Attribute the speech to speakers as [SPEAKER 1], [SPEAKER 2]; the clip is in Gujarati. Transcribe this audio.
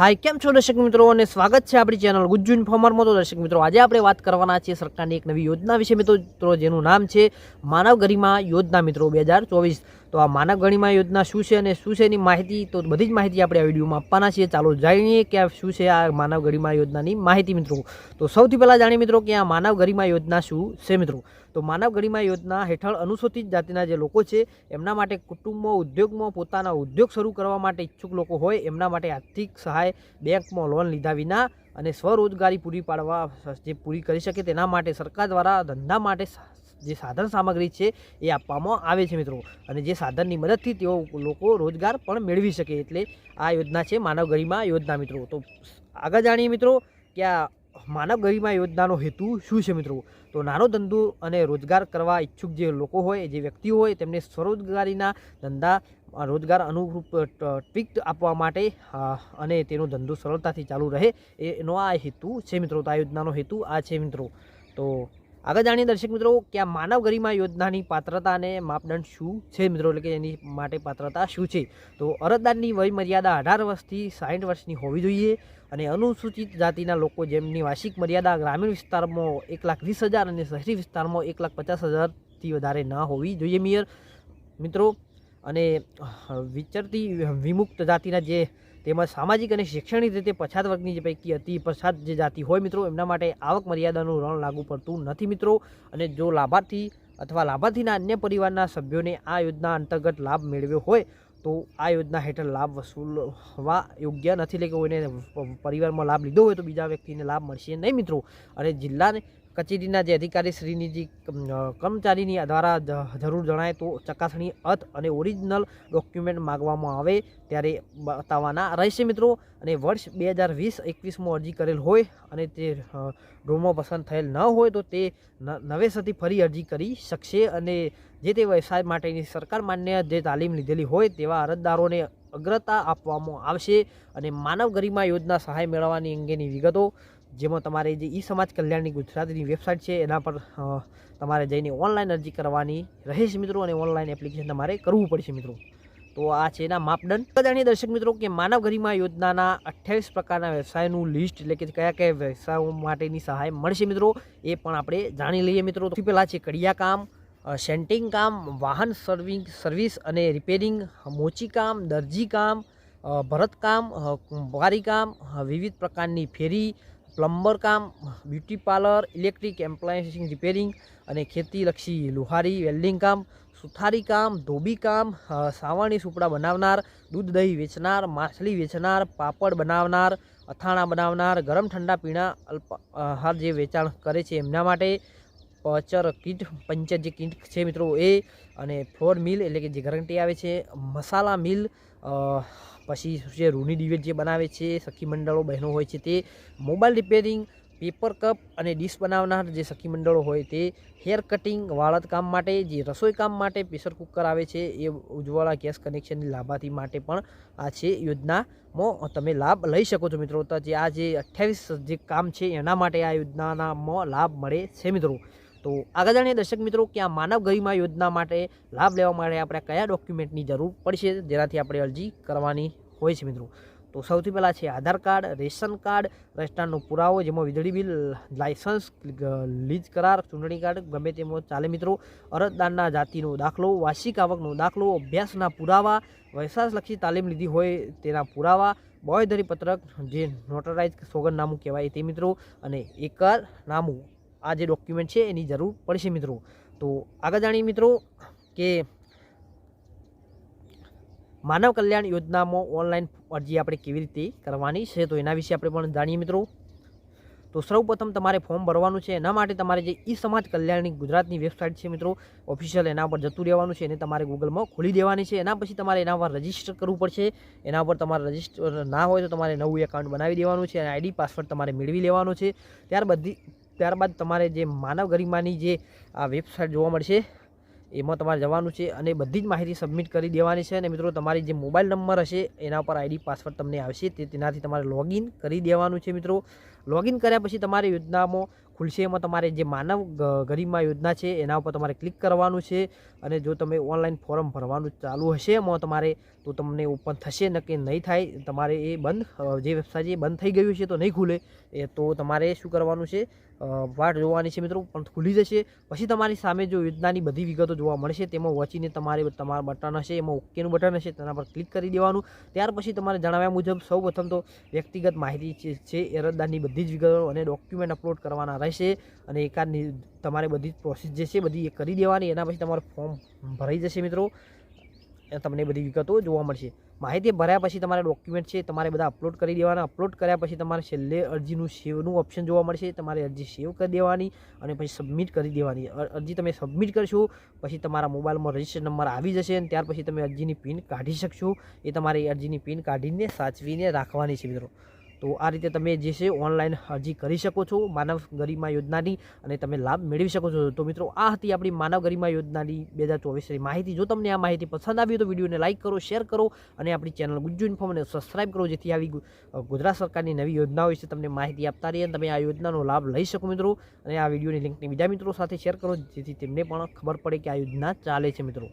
[SPEAKER 1] હાય, કેમ છો દર્શક મિત્રો? અને સ્વાગત છે આપણી ચેનલ ગુજ્જુ ઇન્ફોર્મરમાં તો દર્શક મિત્રો, આજે આપણે વાત કરવાના છીએ સરકારની એક નવી યોજના વિશે. મિત્રો જેનું નામ છે માનવ ગરિમા યોજના. મિત્રો, બે હજાર ચોવીસ તો આ માનવ ગણિમા યોજના શું છે અને શું છે એની માહિતી? તો બધી જ માહિતી આપણે આ વિડીયોમાં આપવાના છીએ. ચાલો જાણીએ કે શું છે આ માનવ ગરિમા યોજનાની માહિતી, મિત્રો. તો સૌથી પહેલાં જાણીએ, મિત્રો, કે આ માનવ ગરિમા યોજના શું છે, મિત્રો? તો માનવ ગરિમા યોજના હેઠળ અનુસૂચિત જાતિના જે લોકો છે, એમના માટે કુટુંબમાં, ઉદ્યોગમાં પોતાના ઉદ્યોગ શરૂ કરવા માટે ઈચ્છુક લોકો હોય, એમના માટે આર્થિક સહાય બેંકમાં લોન લીધા વિના અને સ્વરોજગારી પૂરી પાડવા જે પૂરી કરી શકે તેના માટે સરકાર દ્વારા ધંધા માટે જે સાધન સામગ્રી છે એ આપવામાં આવે છે મિત્રો. અને જે સાધનની મદદથી તેઓ લોકો રોજગાર પણ મેળવી શકે એટલે આ યોજના છે માનવ ગરિમા યોજના મિત્રો. તો આગળ જાણીએ મિત્રો કે આ માનવ ગરિમા યોજનાનો હેતુ શું છે મિત્રો? તો નાનો ધંધો અને રોજગાર કરવા ઈચ્છુક જે લોકો હોય, જે વ્યક્તિઓ હોય, તેમને સ્વરોજગારીના ધંધા રોજગાર અનુરૂપ ટ્વીક આપવા માટે અને તેનો ધંધો સરળતાથી ચાલુ રહે, એનો આ હેતુ છે મિત્રો. તો આ યોજનાનો હેતુ આ છે મિત્રો. તો આગળ જાણીએ દર્શક મિત્રો, કે આ માનવ ગરિમા યોજનાની પાત્રતા અને માપદંડ શું છે મિત્રો? એટલે કે એની માટે પાત્રતા શું છે? તો અરજદારની વય મર્યાદા અઢાર વર્ષથી સાઠ વર્ષની હોવી જોઈએ અને અનુસૂચિત જાતિના લોકો જેમની વાર્ષિક મર્યાદા ગ્રામીણ વિસ્તારમાં એક લાખ વીસ હજાર અને શહેરી વિસ્તારમાં એક લાખ પચાસ હજારથી વધારે ન હોવી જોઈએ, મિયર. મિત્રો અને વિચરતી વિમુક્ત જાતિના જે તેમજ સામાજિક અને શૈક્ષણિક રીતે પછાત વર્ગની જે પૈકી અતિ પછાત જે જાતિ હોય મિત્રો, એમના માટે આવક મર્યાદાનું રણ લાગુ પડતું નથી મિત્રો. અને જો લાભાર્થી અથવા લાભાર્થીના અન્ય પરિવારના સભ્યોને આ યોજના અંતર્ગત લાભ મેળવ્યો હોય, તો આ યોજના હેઠળ લાભ વસૂલવા યોગ્ય નથી. એટલે કે કોઈને પરિવારમાં લાભ લીધો હોય તો બીજા વ્યક્તિને લાભ મળશે નહીં મિત્રો. અને જિલ્લાને કચેરીના જે અધિકારી શ્રીની જે કર્મચારીની દ્વારા જરૂર જણાય તો ચકાસણી અથ અને ઓરિજિનલ ડોક્યુમેન્ટ માગવામાં આવે ત્યારે બતાવવાના રહેશે મિત્રો. અને વર્ષ બે હજાર વીસ એકવીસમાં અરજી કરેલ હોય અને તે રૂમમાં પસંદ થયેલ ન હોય તો તે નવેસરથી ફરી અરજી કરી શકશે અને જે તે વ્યવસાય માટેની સરકાર માન્ય જે તાલીમ લીધેલી હોય તેવા અરજદારોને અગ્રતા આપવામાં આવશે અને માનવ ગરિમા યોજના સહાય મેળવવાની અંગેની વિગતો જેમાં તમારે જે ઈ સમાજ કલ્યાણની ગુજરાતીની વેબસાઇટ છે એના પર તમારે જઈને ઓનલાઈન અરજી કરવાની રહેશે મિત્રો અને ઓનલાઈન એપ્લિકેશન તમારે કરવું પડશે મિત્રો. તો આ છે એના માપદંડ. જાણીએ દર્શક મિત્રો કે માનવ ગરિમા યોજનાના અઠ્યાવીસ પ્રકારના વ્યવસાયનું લિસ્ટ એટલે કે કયા કયા વ્યવસાયો માટેની સહાય મળશે મિત્રો એ પણ આપણે જાણી લઈએ મિત્રો. સૌથી પહેલાં છે કડિયા કામ સેન્ટિંગ કામ વાહન સર્વિંગ સર્વિસ અને રિપેરિંગ મોચી કામ દરજી કામ ભરતકામ અ, કુંભારી કામ વિવિધ પ્રકારની ફેરી પ્લમ્બર કામ, બ્યુટી પાર્લર, ઇલેક્ટ્રિક એમ્પ્લાયન્સિંગ રિપેરિંગ અને ખેતીલક્ષી લુહારી, વેલ્ડિંગ કામ, સુથારી કામ, ધોબી કામ સાવરણી સુપડા બનાવનાર, દૂધ દહીં વેચનાર, માછલી વેચનાર, પાપડ બનાવનાર, અથાણા બનાવનાર, ગરમ ઠંડા પીણા, અલ્પ, આહાર જે વેચાણ કરે છે એમના માટે પચર કીટ, પંચર જે કીટ છે મિત્રો એ, અને ફ્લોર મિલ એટલે કે જે ગરંટી આવે છે, મસાલા મિલ પછી જે રૂની ડિવેટ જે બનાવે છે, સખી મંડળો બહેનો હોય છે તે મોબાઈલ રિપેરિંગ, પેપર કપ અને ડીશ બનાવનાર જે સખી મંડળો હોય તે હેર કટિંગ વાળત કામ માટે, જે રસોઈ કામ માટે પ્રેશર કુકર આવે છે એ ઉજ્જવલા ગેસ કનેક્શનની લાભાર્થી માટે પણ આ છે યોજનામાં તમે લાભ લઈ શકો છો મિત્રો. તો જે આ જે અઠ્યાવીસ જે કામ છે એના માટે આ યોજનાનામાં લાભ મળે છે મિત્રો. તો આગળ જાણીએ દર્શક મિત્રો કે આ માનવ ગરિમા યોજના માટે લાભ લેવા માટે આપણે કયા ડોક્યુમેન્ટની જરૂર પડશે, જેનાથી આપણે અરજી કરવાની હોય છે મિત્રો. તો સૌથી પહેલાં છે આધાર કાર્ડ, રેશન કાર્ડ, રજિસ્ટ્રારનો પુરાવો, જેમાં વીજળી બિલ, લાયસન્સ લીજ કરાર, ચૂંટણી કાર્ડ, ગમે તેમાં ચાલે મિત્રો. અરજદારના જાતિનો દાખલો, વાર્ષિક આવકનો દાખલો, અભ્યાસના પુરાવા વૈશાસલક્ષી તાલીમ લીધી હોય તેના પુરાવા બોયધરી પત્રક જે નોટરાઇઝ સોગંદનામું કહેવાય તે મિત્રો, અને એકર નામું. આ જે ડોક્યુમેન્ટ છે એની જરૂર પડશે મિત્રો. તો આગળ જાણીએ મિત્રો કે માનવ કલ્યાણ યોજનામાં ઓનલાઈન અરજી આપણે કેવી રીતે કરવાની છે, તો એના વિશે આપણે પણ જાણીએ મિત્રો. તો સૌપ્રથમ તમારે ફોર્મ ભરવાનું છે, એના માટે તમારે જે ઈ સમાજ કલ્યાણની ગુજરાતની વેબસાઇટ છે મિત્રો ઓફિશિયલ એના પર જતું રહેવાનું છે, એને તમારે ગૂગલમાં ખોલી દેવાની છે, એના પછી તમારે એના પર રજિસ્ટર કરવું પડશે, એના પર તમારે રજિસ્ટર ના હોય તો તમારે નવું એકાઉન્ટ બનાવી દેવાનું છે, અને આઈડી પાસવર્ડ તમારે મેળવી લેવાનો છે. ત્યારબાદ ત્યારબાદ તમારે જે માનવ ગરિમાની જે આ વેબસાઇટ જોવા મળશે, એમાં તમારે જવાનું છે અને બધી જ માહિતી સબમિટ કરી દેવાની છે અને મિત્રો તમારી જે મોબાઈલ નંબર હશે, એના પર આઈડી પાસવર્ડ તમને આવશે તેનાથી તમારે લોગિન કરી દેવાનું છે મિત્રો. લોગિન કર્યા પછી તમારે યોજનામાં ખુલશે. એમાં તમારે જે માનવ ગરિમા યોજના છે, એના ઉપર તમારે ક્લિક કરવાનું છે. અને જો તમે ઓનલાઈન ફોર્મ ભરવાનું ચાલુ હશે, એમાં તમારે તો તમને ઓપન થશે ન કે નહીં થાય. તમારે એ બંધ જે વેબસાઇટ એ બંધ થઈ ગયું છે તો નહીં ખુલે. એ તો તમારે શું કરવાનું છે? વાટ જોવાની છે મિત્રો, પણ ખુલી જશે. પછી તમારી સામે જો યોજનાની બધી વિગતો જોવા મળશે, તેમાં વચીને તમારે તમારા બટન હશે, એમાં ઓકેનું બટન હશે, તેના પર ક્લિક કરી દેવાનું. ત્યાર પછી તમારે જણાવ્યા મુજબ સૌ તો વ્યક્તિગત માહિતી છે- એ અરજદારની બધી જ વિગતો અને ડોક્યુમેન્ટ અપલોડ કરવાના રહેશે અને એકાદની તમારે બધી પ્રોસેસ જે છે બધી એ કરી દેવાની, એના પછી તમારું ફોર્મ ભરાઈ જશે મિત્રો. તમને બધી વિગતો જોવા મળશે. માહિતી ભર્યા પછી તમારા ડોક્યુમેન્ટ છે તમારે બધા અપલોડ કરી દેવાના. અપલોડ કર્યા પછી તમારે છેલ્લે અરજીનું સેવનું ઓપ્શન જોવા મળશે. તમારે અરજી સેવ કરી દેવાની અને પછી સબમિટ કરી દેવાની. અરજી તમે સબમિટ કરશો, પછી તમારા મોબાઈલમાં રજિસ્ટર નંબર આવી જશે અને ત્યાર પછી તમે અરજીની પિન કાઢી શકશો. એ તમારે અરજીની પિન કાઢીને સાચવીને રાખવાની છે મિત્રો. તો આ રીતે તમે જે છે ઓનલાઈન અરજી કરી શકો છો માનવ ગરિમા યોજનાની અને તમે લાભ મેળવી શકો છો. તો મિત્રો, આ હતી આપણી માનવ ગરિમા યોજનાની બે હજાર ચોવીસની માહિતી. જો તમને આ માહિતી પસંદ આવી તો વિડીયોને લાઇક કરો, શેર કરો અને આપણી ચેનલ ગુજ્જુ ઇન્ફોર્મને સબસ્ક્રાઇબ કરો, જેથી આવી ગુજરાત સરકારની નવી યોજનાઓ વિશે તમને માહિતી આપતા રહીએ અને તમે આ યોજનાનો લાભ લઈ શકો મિત્રો. અને આ વિડીયોની લિંકને બીજા મિત્રો સાથે શેર કરો, જેથી તેમને પણ ખબર પડે કે આ યોજના ચાલે છે મિત્રો.